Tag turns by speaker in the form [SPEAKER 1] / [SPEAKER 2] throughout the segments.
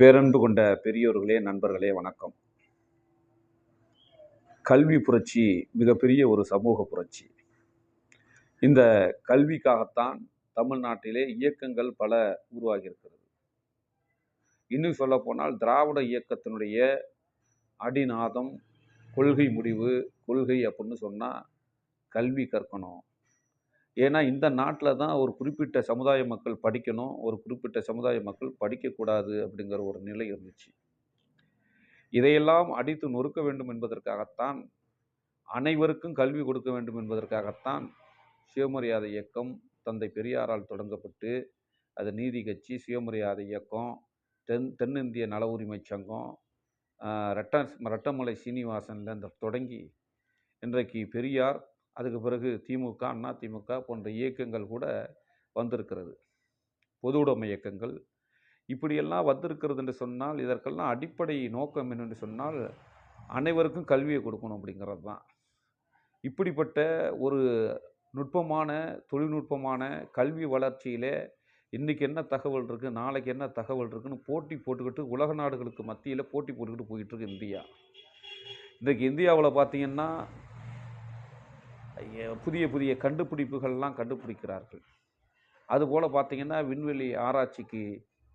[SPEAKER 1] பேரன்பு கொண்ட பெரியோர்களே நண்பர்களே வணக்கம். கல்வி புரட்சி மிகப்பெரிய ஒரு சமூக புரட்சி. இந்த கல்விக்காகத்தான் தமிழ்நாட்டிலே இயக்கங்கள் பல உருவாகியிருக்கிறது. இன்னும் சொல்லப்போனால் திராவிட இயக்கத்தினுடைய அடிநாதம் கொள்கை முடிவு கொள்கை அப்படின்னு சொன்னால் கல்வி கற்கணும். ஏன்னா இந்த நாட்டில் தான் ஒரு குறிப்பிட்ட சமுதாய மக்கள் படிக்கணும் ஒரு குறிப்பிட்ட சமுதாய மக்கள் படிக்கக்கூடாது அப்படிங்கிற ஒரு நிலை இருந்துச்சு. இதையெல்லாம் அடித்து நொறுக்க வேண்டும் என்பதற்காகத்தான் அனைவருக்கும் கல்வி கொடுக்க வேண்டும் என்பதற்காகத்தான் சுயமரியாதை இயக்கம் தந்தை பெரியாரால் தொடங்கப்பட்டு அது நீதி கட்சி சுயமரியாதை இயக்கம் தென் தென்னிந்திய நல உரிமை சங்கம் ஆஹ், ரெட்ட ரெட்டமலை சீனிவாசன்லேருந்து தொடங்கி இன்றைக்கு பெரியார் அதுக்கு பிறகு திமுக அண்ணா திமுக போன்ற இயக்கங்கள் கூட வந்திருக்கிறது. பொது உடைமை இயக்கங்கள். இப்படியெல்லாம் வந்திருக்கிறது என்று சொன்னால் இதற்கெல்லாம் அடிப்படை நோக்கம் என்னென்று சொன்னால் அனைவருக்கும் கல்வியை கொடுக்கணும் அப்படிங்கிறது தான். இப்படிப்பட்ட ஒரு நுட்பமான தொழில்நுட்பமான கல்வி வளர்ச்சியிலே இன்றைக்கி என்ன தகவல் இருக்குது நாளைக்கு என்ன தகவல் இருக்குன்னு போட்டி போட்டுக்கிட்டு உலக நாடுகளுக்கு மத்தியில் போட்டி போட்டுக்கிட்டு போயிட்டுருக்கு இந்தியா. இன்றைக்கு இந்தியாவில் பார்த்தீங்கன்னா புதிய புதிய கண்டுபிடிப்புகள்லாம் கண்டுபிடிக்கிறார்கள். அதுபோல் பார்த்திங்கன்னா விண்வெளி ஆராய்ச்சிக்கு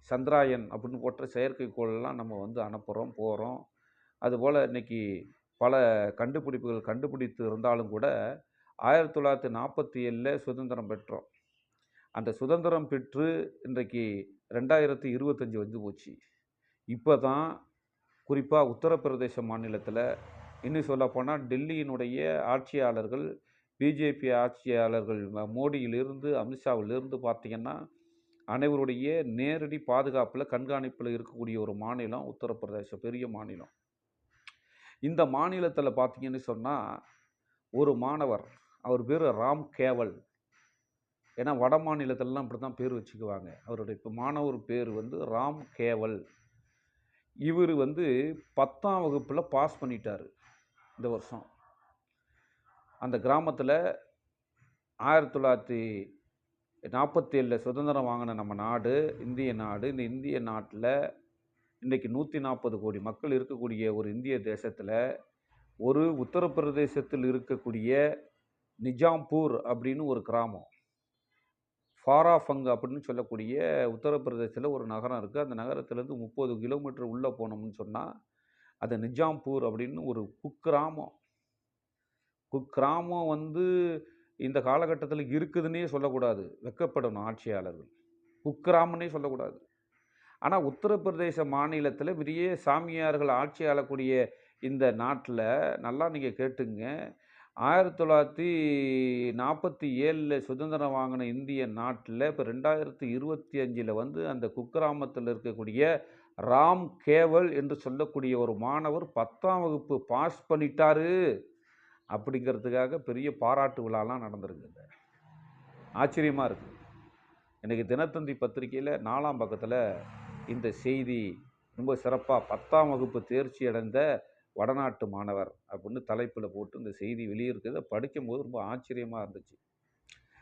[SPEAKER 1] சந்திராயன் அப்படின்னு போட்ட செயற்கைக்கோள்லாம் நம்ம வந்து அனுப்புகிறோம் போகிறோம் அதுபோல் இன்றைக்கி பல கண்டுபிடிப்புகள் கண்டுபிடித்து இருந்தாலும் கூட ஆயிரத்தி தொள்ளாயிரத்தி நாற்பத்தி ஏழில் சுதந்திரம் பெற்றோம். அந்த சுதந்திரம் பெற்று இன்றைக்கு ரெண்டாயிரத்தி இருபத்தஞ்சி வந்து போச்சு. இப்போ தான் குறிப்பாக உத்தரப்பிரதேச மாநிலத்தில் இன்னும் சொல்லப்போனால் டெல்லியினுடைய ஆட்சியாளர்கள் பிஜேபி ஆட்சியாளர்கள் மோடியிலிருந்து அமித்ஷாவிலிருந்து பார்த்திங்கன்னா அனைவருடைய நேரடி பாதுகாப்பில் கண்காணிப்பில் இருக்கக்கூடிய ஒரு மாநிலம் உத்தரப்பிரதேசம் பெரிய மாநிலம். இந்த மாநிலத்தில் பார்த்தீங்கன்னு சொன்னால் ஒரு மாணவர் அவர் பேர் ராம் கேவல். ஏன்னா வட மாநிலத்திலலாம் இப்படி தான் பேர் வச்சுக்குவாங்க. அவருடைய இப்போ மாணவர் பேர் வந்து ராம் கேவல். இவர் வந்து பத்தாம் வகுப்பில் பாஸ் பண்ணிட்டார் இந்த வருஷம். அந்த கிராமத்தில் ஆயிரத்தி தொள்ளாயிரத்தி நாற்பத்தி ஏழில் சுதந்திரம் வாங்கின நம்ம நாடு இந்திய நாடு. இந்த இந்திய நாட்டில் இன்றைக்கி நூற்றி நாற்பது கோடி மக்கள் இருக்கக்கூடிய ஒரு இந்திய தேசத்தில் ஒரு உத்தரப்பிரதேசத்தில் இருக்கக்கூடிய நிஜாம்பூர் அப்படின்னு ஒரு கிராமம். ஃபாராஃபங் அப்படின்னு சொல்லக்கூடிய உத்தரப்பிரதேசத்தில் ஒரு நகரம் இருக்குது அந்த நகரத்துலேருந்து முப்பது கிலோமீட்டர் உள்ளே போனோம்னு சொன்னால் அது நிஜாம்பூர் அப்படின்னு ஒரு குக்கிராமம். குக்கிராமம் வந்து இந்த காலகட்டத்தில் இருக்குதுன்னே சொல்லக்கூடாது. வெக்கப்படணும் ஆட்சியாளர்கள். குக்கிராமன்னே சொல்லக்கூடாது. ஆனால் உத்தரப்பிரதேச மாநிலத்தில் பெரிய சாமியார்கள் ஆட்சி ஆளக்கூடிய இந்த நாட்டில் நல்லா நீங்கள் கேட்டுங்க. ஆயிரத்தி தொள்ளாயிரத்தி நாற்பத்தி ஏழில் சுதந்திரம் வாங்கின இந்திய நாட்டில் இப்போ ரெண்டாயிரத்தி இருபத்தி அஞ்சில் வந்து அந்த குக்கிராமத்தில் இருக்கக்கூடிய ராம் கேவல் என்று சொல்லக்கூடிய ஒரு மாணவர் பத்தாம் வகுப்பு பாஸ் பண்ணிட்டாரு. அப்படிங்கிறதுக்காக பெரிய பாராட்டு விழாலாம் நடந்திருக்குங்க ஆச்சரியமாக இருக்குது இன்றைக்கி தினத்தந்தி பத்திரிக்கையில் நாலாம் பக்கத்தில் இந்த செய்தி ரொம்ப சிறப்பாக பத்தாம் வகுப்பு தேர்ச்சி அடைந்த வடநாட்டு மாணவர் அப்படின்னு தலைப்பில் போட்டு இந்த செய்தி வெளியிருக்கிறத படிக்கும்போது ரொம்ப ஆச்சரியமாக இருந்துச்சு.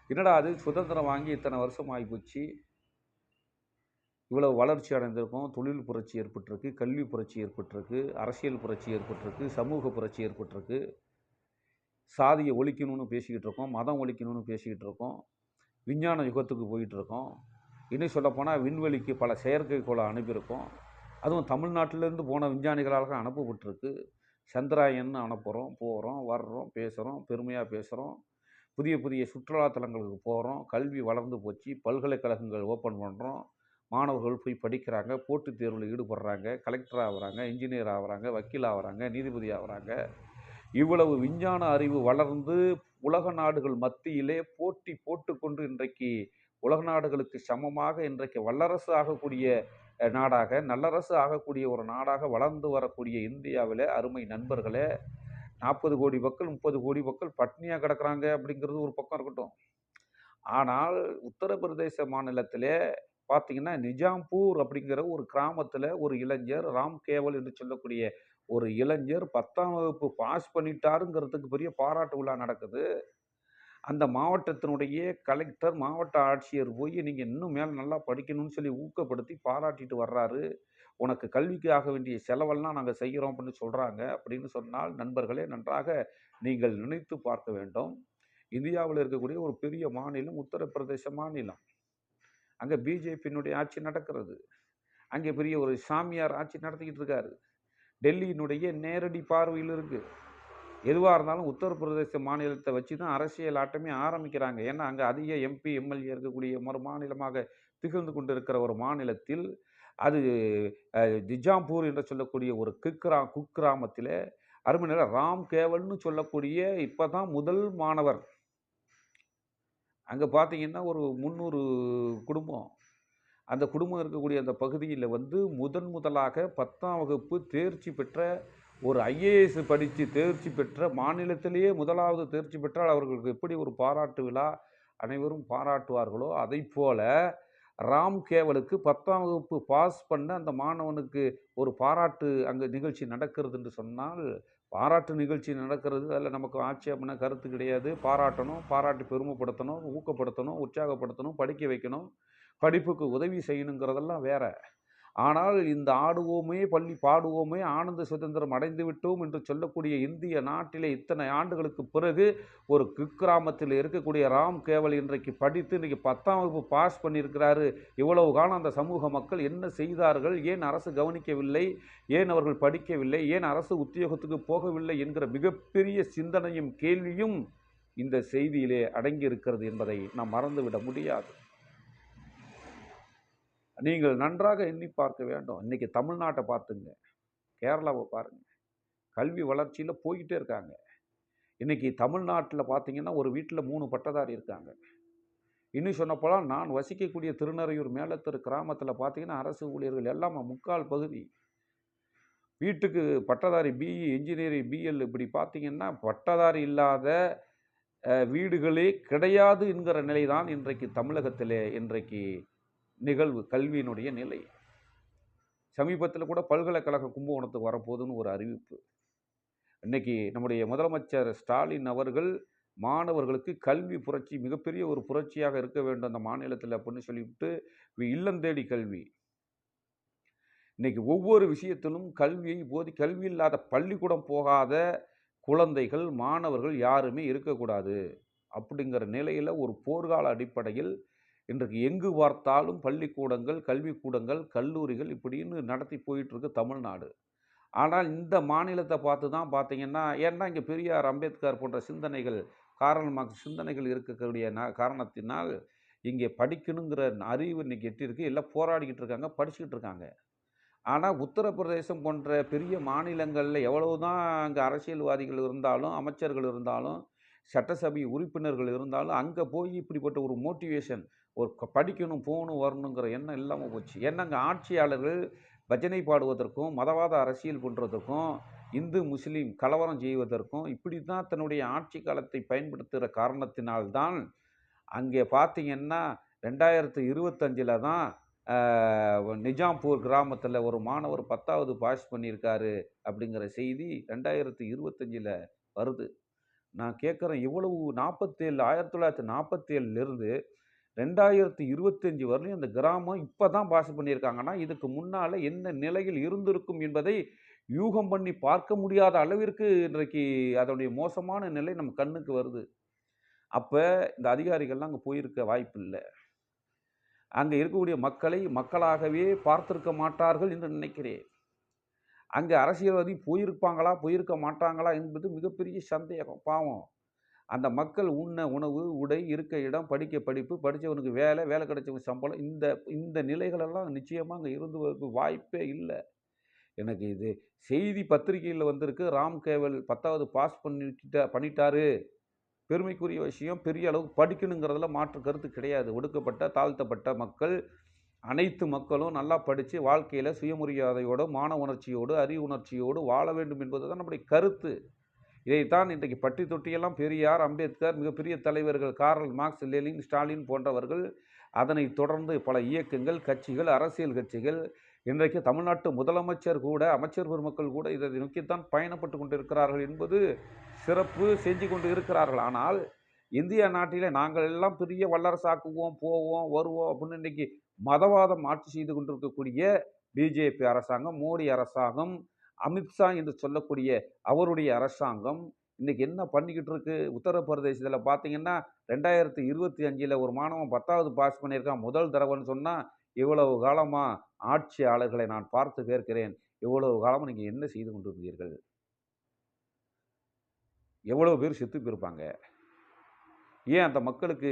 [SPEAKER 1] என்னடா அது? சுதந்திரம் வாங்கி இத்தனை வருஷம் ஆகிப்போச்சு இவ்வளோ வளர்ச்சி அடைந்திருக்கும். தொழில் புரட்சி ஏற்பட்டிருக்கு கல்வி புரட்சி ஏற்பட்டிருக்கு அரசியல் புரட்சி ஏற்பட்டிருக்கு சமூக புரட்சி ஏற்பட்டிருக்கு. சாதியை ஒழிக்கணும்னு பேசிக்கிட்டு இருக்கோம் மதம் ஒழிக்கணும்னு பேசிக்கிட்டு இருக்கோம் விஞ்ஞான யுகத்துக்கு போயிட்டுருக்கோம். இன்னும் சொல்லப்போனால் விண்வெளிக்கு பல செயற்கைக்கோளை அனுப்பியிருக்கோம். அதுவும் தமிழ்நாட்டிலேருந்து போன விஞ்ஞானிகளால் அனுப்பப்பட்டிருக்கு. சந்திராயன் அனுப்புகிறோம் போகிறோம் வர்றோம் பேசுகிறோம் பெருமையாக பேசுகிறோம் புதிய புதிய சுற்றுலாத்தலங்களுக்கு போகிறோம் கல்வி வளர்ந்து போச்சு. பல்கலைக்கழகங்கள் ஓப்பன் பண்ணுறோம் மாணவர்கள் போய் படிக்கிறாங்க போட்டித் தேர்வில் ஈடுபடுறாங்க கலெக்டர் ஆகிறாங்க இன்ஜினியர் ஆகுறாங்க வக்கீல் ஆகுறாங்க நீதிபதி ஆகிறாங்க. இவ்வளவு விஞ்ஞான அறிவு வளர்ந்து உலக நாடுகள் மத்தியிலே போட்டி போட்டுக்கொண்டு இன்றைக்கு உலக நாடுகளுக்கு சமமாக இன்றைக்கு வல்லரசு ஆகக்கூடிய நாடாக நல்லரசு ஆகக்கூடிய ஒரு நாடாக வளர்ந்து வரக்கூடிய இந்தியாவில் அருமை நண்பர்களே நாற்பது கோடி மக்கள் முப்பது கோடி மக்கள் பட்னியாக கிடக்கிறாங்க அப்படிங்கிறது ஒரு பக்கம் இருக்கட்டும். ஆனால் உத்தரப்பிரதேச மாநிலத்திலே பார்த்தீங்கன்னா நிஜாம்பூர் அப்படிங்கிற ஒரு கிராமத்தில் ஒரு இளைஞர் ராம் கேவல் என்று சொல்லக்கூடிய ஒரு இளைஞர் பத்தாம் வகுப்பு பாஸ் பண்ணிட்டாருங்கிறதுக்கு பெரிய பாராட்டு விழா நடக்குது. அந்த மாவட்டத்தினுடைய கலெக்டர் மாவட்ட ஆட்சியர் போய் நீங்கள் இன்னும் மேலே நல்லா படிக்கணும்னு சொல்லி ஊக்கப்படுத்தி பாராட்டிட்டு வர்றாரு. உனக்கு கல்விக்கு ஆக வேண்டிய செலவெல்லாம் நாங்கள் செய்கிறோம் அப்படின்னு சொல்கிறாங்க அப்படின்னு சொன்னால் நண்பர்களே நன்றாக நீங்கள் நினைத்து பார்க்க வேண்டும். இந்தியாவில் இருக்கக்கூடிய ஒரு பெரிய மாநிலம் உத்தரப்பிரதேச மாநிலம். அங்கே பிஜேபியினுடைய ஆட்சி நடக்கிறது. அங்கே பெரிய ஒரு சாமியார் ஆட்சி நடத்திக்கிட்டு இருக்காரு. டெல்லியினுடைய நேரடி பார்வையில் இருக்குது எதுவாக இருந்தாலும் உத்தரப்பிரதேச மாநிலத்தை வச்சு தான் அரசியல் ஆட்டமே ஆரம்பிக்கிறாங்க. ஏன்னா அங்கே அதிக எம்பி எம்எல்ஏ இருக்கக்கூடிய ஒரு மாநிலமாக திகழ்ந்து கொண்டிருக்கிற ஒரு மாநிலத்தில் அது திஜாம்பூர் நிஜாம்பூர் என்று சொல்லக்கூடிய ஒரு குக்கிரா குக்கிராமத்தில் அருமையில ராம் கேவல்னு சொல்லக்கூடிய இப்போ தான் முதல் மாணவர். அங்கே பார்த்தீங்கன்னா ஒரு முந்நூறு குடும்பம். அந்த குடும்பம் இருக்கக்கூடிய அந்த பகுதியில் வந்து முதன் முதலாக பத்தாம் வகுப்பு தேர்ச்சி பெற்ற ஒரு ஐஏஎஸ் படித்து தேர்ச்சி பெற்ற மாநிலத்திலேயே முதலாவது தேர்ச்சி பெற்றால் அவர்களுக்கு எப்படி ஒரு பாராட்டு விழா அனைவரும் பாராட்டுவார்களோ அதைப் போல ராம் கேவலுக்கு பத்தாம் வகுப்பு பாஸ் பண்ண அந்த மாணவனுக்கு ஒரு பாராட்டு அங்கே நிகழ்ச்சி நடக்கிறது என்று சொன்னால் பாராட்டு நிகழ்ச்சி நடக்கிறது. அதில் நமக்கு ஆட்சேபன கருத்து கிடையாது. பாராட்டணும் பாராட்டி பெருமைப்படுத்தணும் ஊக்கப்படுத்தணும் உற்சாகப்படுத்தணும் படிக்க வைக்கணும். படிப்புக்கு உதவி செய்யணுங்கிறதெல்லாம் வேற. ஆனால் இந்த ஆடுவோமே பள்ளி பாடுவோமே ஆனந்த சுதந்திரம் அடைந்து விட்டோம் என்று சொல்லக்கூடிய இந்திய நாட்டிலே இத்தனை ஆண்டுகளுக்கு பிறகு ஒரு குக்கிராமத்தில் இருக்கக்கூடிய ராம் கேவல் இன்றைக்கு படித்து இன்றைக்கி பத்தாம் வகுப்பு பாஸ் பண்ணியிருக்கிறாரு. இவ்வளவு காலம் அந்த சமூக மக்கள் என்ன செய்தார்கள்? ஏன் அரசு கவனிக்கவில்லை? ஏன் அவர்கள் படிக்கவில்லை? ஏன் அரசு உத்தியோகத்துக்கு போகவில்லை? என்கிற மிகப்பெரிய சிந்தனையும் கேள்வியும் இந்த செய்தியிலே அடங்கி இருக்கிறது என்பதை நாம் மறந்துவிட முடியாது. நீங்கள் நன்றாக எண்ணி பார்க்க வேண்டும். இன்றைக்கி தமிழ்நாட்டை பார்த்துங்க. கேரளாவை பாருங்கள் கல்வி வளர்ச்சியில் போய்கிட்டே இருக்காங்க. இன்றைக்கி தமிழ்நாட்டில் பார்த்தீங்கன்னா ஒரு வீட்டில் மூணு பட்டதாரி இருக்காங்க. இன்னும் சொன்னப்போலாம் நான் வசிக்கக்கூடிய திருநறையூர் மேலத்தெரு கிராமத்தில் பார்த்தீங்கன்னா அரசு ஊழியர்கள் எல்லாம் முக்கால் பகுதி. வீட்டுக்கு பட்டதாரி பிஇ இன்ஜினியரிங் பிஎல் இப்படி பார்த்தீங்கன்னா பட்டதாரி இல்லாத வீடுகளே கிடையாது என்கிற நிலைதான் இன்றைக்கு தமிழகத்திலே இன்றைக்கு நிகழ்வு கல்வியினுடைய நிலை. சமீபத்தில் கூட பல்கலைக்கழக கும்பகோணத்துக்கு வரப்போகுதுன்னு ஒரு அறிவிப்பு. இன்னைக்கு நம்முடைய முதலமைச்சர் ஸ்டாலின் அவர்கள் மாணவர்களுக்கு கல்வி புரட்சி மிகப்பெரிய ஒரு புரட்சியாக இருக்க வேண்டும் அந்த மாநிலத்தில் அப்படின்னு சொல்லிவிட்டு இல்லந்தேடி கல்வி. இன்னைக்கு ஒவ்வொரு விஷயத்திலும் கல்வியை போதி கல்வி இல்லாத பள்ளிக்கூடம் போகாத குழந்தைகள் மாணவர்கள் யாருமே இருக்கக்கூடாது. அப்படிங்கிற நிலையில் ஒரு போர்க்கால அடிப்படையில் இன்றைக்கு எங்கு பார்த்தாலும் பள்ளிக்கூடங்கள் கல்விக்கூடங்கள் கல்லூரிகள் இப்படின்னு நடத்தி போயிட்டுருக்கு தமிழ்நாடு. ஆனால் இந்த மாநிலத்தை பார்த்து தான் பார்த்தீங்கன்னா ஏன்னா இங்கே பெரியார் அம்பேத்கர் போன்ற சிந்தனைகள் காரணமாக சிந்தனைகள் இருக்கக்கூடிய நா- காரணத்தினால் இங்கே படிக்கணுங்கிற அறிவு இன்றைக்கி எட்டியிருக்கு. எல்லாம் போராடிக்கிட்டு இருக்காங்க படிச்சுக்கிட்டு இருக்காங்க. ஆனால் உத்தரப்பிரதேசம் போன்ற பெரிய மாநிலங்களில் எவ்வளவு தான் அங்கே அரசியல்வாதிகள் இருந்தாலும் அமைச்சர்கள் இருந்தாலும் சட்டசபை உறுப்பினர்கள் இருந்தாலும் அங்கே போய் இப்படிப்பட்ட ஒரு மோட்டிவேஷன் ஒரு படிக்கணும் போகணும் வரணுங்கிற எண்ணம் இல்லாமல் போச்சு. ஏன்னா அங்கே ஆட்சியாளர்கள் பஜனை பாடுவதற்கும் மதவாத அரசியல் பண்ணுறதுக்கும் இந்து முஸ்லீம் கலவரம் செய்வதற்கும் இப்படி தான் தன்னுடைய ஆட்சி காலத்தை பயன்படுத்துகிற காரணத்தினால்தான் அங்கே பார்த்தீங்கன்னா ரெண்டாயிரத்து இருபத்தஞ்சில் தான் நிஜாம்பூர் கிராமத்தில் ஒரு மாணவர் பத்தாவது பாஸ் பண்ணியிருக்காரு அப்படிங்கிற செய்தி ரெண்டாயிரத்து இருபத்தஞ்சில் வருது. நான் கேட்குறேன் இவ்வளவு நாற்பத்தேழு ஆயிரத்தி தொள்ளாயிரத்தி நாற்பத்தேழுலேருந்து ரெண்டாயிரத்தி இருபத்தஞ்சி வரலையும் அந்த கிராமம் இப்போ தான் பாஸ் பண்ணியிருக்காங்கன்னா இதுக்கு முன்னால் என்ன நிலையில் இருந்திருக்கும் என்பதை யூகம் பண்ணி பார்க்க முடியாத அளவிற்கு இன்றைக்கு அதனுடைய மோசமான நிலை நம்ம கண்ணுக்கு வருது. அப்போ இந்த அதிகாரிகள்லாம் அங்கே போயிருக்க வாய்ப்பு இல்லை அங்கே இருக்கக்கூடிய மக்களை மக்களாகவே பார்த்திருக்க மாட்டார்கள் என்று நினைக்கிறேன். அங்கே அரசியல்வாதி போயிருப்பாங்களா போயிருக்க மாட்டாங்களா என்பது மிகப்பெரிய சந்தேகம் பாவம். அந்த மக்கள் உண்ண உணவு உடை இருக்க இடம் படிக்க படிப்பு படித்தவனுக்கு வேலை வேலை கிடைச்சவனுக்கு சம்பளம் இந்த இந்த நிலைகளெல்லாம் நிச்சயமாக அங்கே இருந்து வரதுக்கு வாய்ப்பே இல்லை. எனக்கு இது செய்தி பத்திரிகையில் வந்திருக்கு. ராம் கேவல் பத்தாவது பாஸ் பண்ணிக்கிட்ட பண்ணிட்டாரு. பெருமைக்குரிய விஷயம் பெரிய அளவுக்கு படிக்கணுங்கிறதுல மாற்று கருத்து கிடையாது. ஒடுக்கப்பட்ட தாழ்த்தப்பட்ட மக்கள் அனைத்து மக்களும் நல்லா படித்து வாழ்க்கையில் சுயமரியாதையோடு மான உணர்ச்சியோடு அறிவு உணர்ச்சியோடு வாழ வேண்டும் என்பது தான் நம்முடைய கருத்து. இதைத்தான் இன்றைக்கு பட்டி தொட்டியெல்லாம் பெரியார் அம்பேத்கர் மிகப்பெரிய தலைவர்கள் காரல் மார்க்ஸ் லெலின் ஸ்டாலின் போன்றவர்கள் அதனை தொடர்ந்து பல இயக்கங்கள் கட்சிகள் அரசியல் கட்சிகள் இன்றைக்கு தமிழ்நாட்டு முதலமைச்சர் கூட அமைச்சர் பெருமக்கள் கூட இதை நோக்கித்தான் பயணப்பட்டு கொண்டிருக்கிறார்கள் என்பது சிறப்பு செஞ்சு கொண்டு இருக்கிறார்கள். ஆனால் இந்திய நாட்டிலே நாங்கள் எல்லாம் பெரிய வல்லரசாக்குவோம் போவோம் வருவோம் அப்படின்னு இன்றைக்கி மதவாதம் ஆட்சி செய்து கொண்டிருக்கக்கூடிய பிஜேபி அரசாங்கம் மோடி அரசாங்கம் அமித்ஷா என்று சொல்லக்கூடிய அவருடைய அரசாங்கம் இன்றைக்கி என்ன பண்ணிக்கிட்டு இருக்கு? உத்தரப்பிரதேசத்தில் பார்த்தீங்கன்னா ரெண்டாயிரத்தி இருபத்தி அஞ்சில் ஒரு மாணவன் பத்தாவது பாஸ் பண்ணியிருக்கான் முதல் தடவைன்னு சொன்னால் இவ்வளவு காலமாக ஆட்சியாளர்களை நான் பார்த்து கேட்கிறேன். இவ்வளவு காலமாக நீங்கள் என்ன செய்து கொண்டிருந்தீர்கள்? எவ்வளோ பேர் செத்து போயிருப்பாங்க. ஏன் அந்த மக்களுக்கு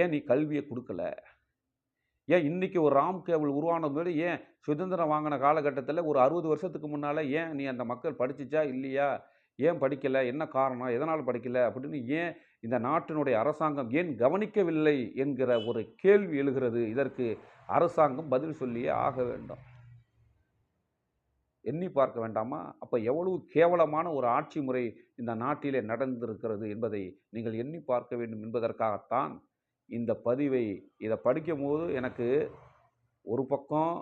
[SPEAKER 1] ஏன் நீ கல்வியை கொடுக்கல? ஏன் இன்றைக்கி ஒரு ராம் கேபிள் உருவானது ஏன் சுதந்திரம் வாங்கின காலகட்டத்தில் ஒரு அறுபது வருஷத்துக்கு முன்னால் ஏன் நீ அந்த மக்கள் படிச்சிச்சா இல்லையா? ஏன் படிக்கலை? என்ன காரணம்? எதனால் படிக்கலை? அப்படின்னு ஏன் இந்த நாட்டினுடைய அரசாங்கம் ஏன் கவனிக்கவில்லை என்கிற ஒரு கேள்வி எழுகிறது. இதற்கு அரசாங்கம் பதில் சொல்லியே ஆக வேண்டும். எண்ணி பார்க்க வேண்டாமா? அப்போ எவ்வளவு கேவலமான ஒரு ஆட்சி முறை இந்த நாட்டிலே நடந்திருக்கிறது என்பதை நீங்கள் எண்ணி பார்க்க வேண்டும் என்பதற்காகத்தான் இந்த பதிவை இதை படிக்கும்போது எனக்கு ஒரு பக்கம்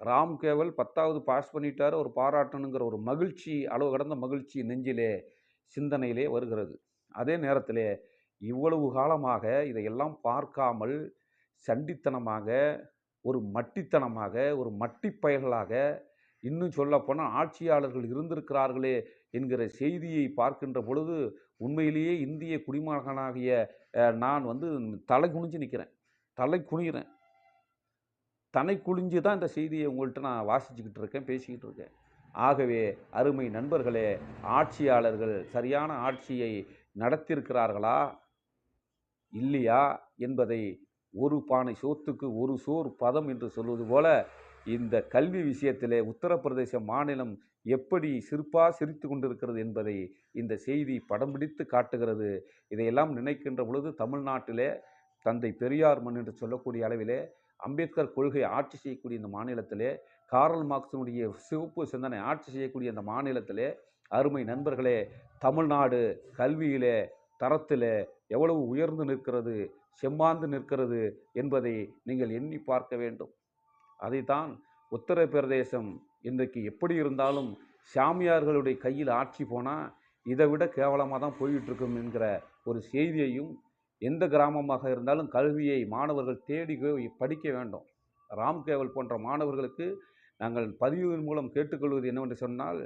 [SPEAKER 1] ராம் கேவல் பத்தாவது பாஸ் பண்ணிட்டார் ஒரு பாராட்டணுங்கிற ஒரு மகிழ்ச்சி அளவு கடந்த மகிழ்ச்சி நெஞ்சிலே சிந்தனையிலே வருகிறது. அதே நேரத்திலே இவ்வளவு காலமாக இதையெல்லாம் பார்க்காமல் சண்டித்தனமாக ஒரு மட்டித்தனமாக ஒரு மட்டிப்பயல்களாக இன்னும் சொல்லப்போனால் ஆட்சியாளர்கள் இருந்திருக்கிறார்களே என்கிற செய்தியை பார்க்கின்ற பொழுது உண்மையிலேயே இந்திய குடிமகனாகிய நான் வந்து தலை குனிஞ்சு நிற்கிறேன் தலை குனிகிறேன். தலை குனிஞ்சு தான் இந்த செய்தியை உங்கள்கிட்ட நான் வாசிச்சுக்கிட்டு இருக்கேன் பேசிக்கிட்டு இருக்கேன். ஆகவே அருமை நண்பர்களே ஆட்சியாளர்கள் சரியான ஆட்சியை நடத்தியிருக்கிறார்களா? இல்லையா? என்பதை ஒரு பானை சோத்துக்கு ஒரு சோறு பதம் என்று சொல்வது போல இந்த கல்வி விஷயத்திலே உத்தரப்பிரதேச மாநிலம் எப்படி சிரிப்பா சிரித்து கொண்டிருக்கிறது என்பதை இந்த செய்தி படம் பிடித்து காட்டுகிறது. இதையெல்லாம் நினைக்கின்ற பொழுது தமிழ்நாட்டிலே தந்தை பெரியார் மண் என்று சொல்லக்கூடிய அளவிலே அம்பேத்கர் கொள்கை ஆட்சி செய்யக்கூடிய இந்த மாநிலத்திலே காரல் மார்க்சினுடைய சிவப்பு சிந்தனை ஆட்சி செய்யக்கூடிய இந்த மாநிலத்திலே அருமை நண்பர்களே தமிழ்நாடு கல்வியிலே தரத்திலே எவ்வளவு உயர்ந்து நிற்கிறது செம்மாந்து நிற்கிறது என்பதை நீங்கள் எண்ணி பார்க்க வேண்டும். அதைத்தான் உத்தரப்பிரதேசம் இன்றைக்கு எப்படி இருந்தாலும் சாமியார்களுடைய கையில் ஆட்சி போனால் இதை விட கேவலமாக தான் போயிட்டுருக்கும் என்கிற ஒரு செய்தியையும் எந்த கிராமமாக இருந்தாலும் கல்வியை மாணவர்கள் தேடி போய் படிக்க வேண்டும். ராம்கேவல் போன்ற மாணவர்களுக்கு நாங்கள் பதிவின் மூலம் கேட்டுக்கொள்வது என்னவென்று சொன்னால்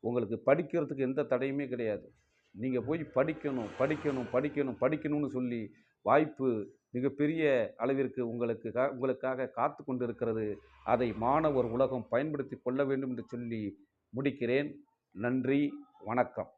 [SPEAKER 1] உங்களுக்கு படிக்கிறதுக்கு எந்த தடையுமே கிடையாது. நீங்கள் போய் படிக்கணும் படிக்கணும் படிக்கணும் படிக்கணும்னு சொல்லி வாய்ப்பு மிகப்பெரிய அளவிற்கு உங்களுக்கு உங்களுக்காக காத்து கொண்டிருக்கிறது. அதை மாணவர் உலகம் பயன்படுத்தி கொள்ள வேண்டும் என்று சொல்லி முடிக்கிறேன். நன்றி. வணக்கம்.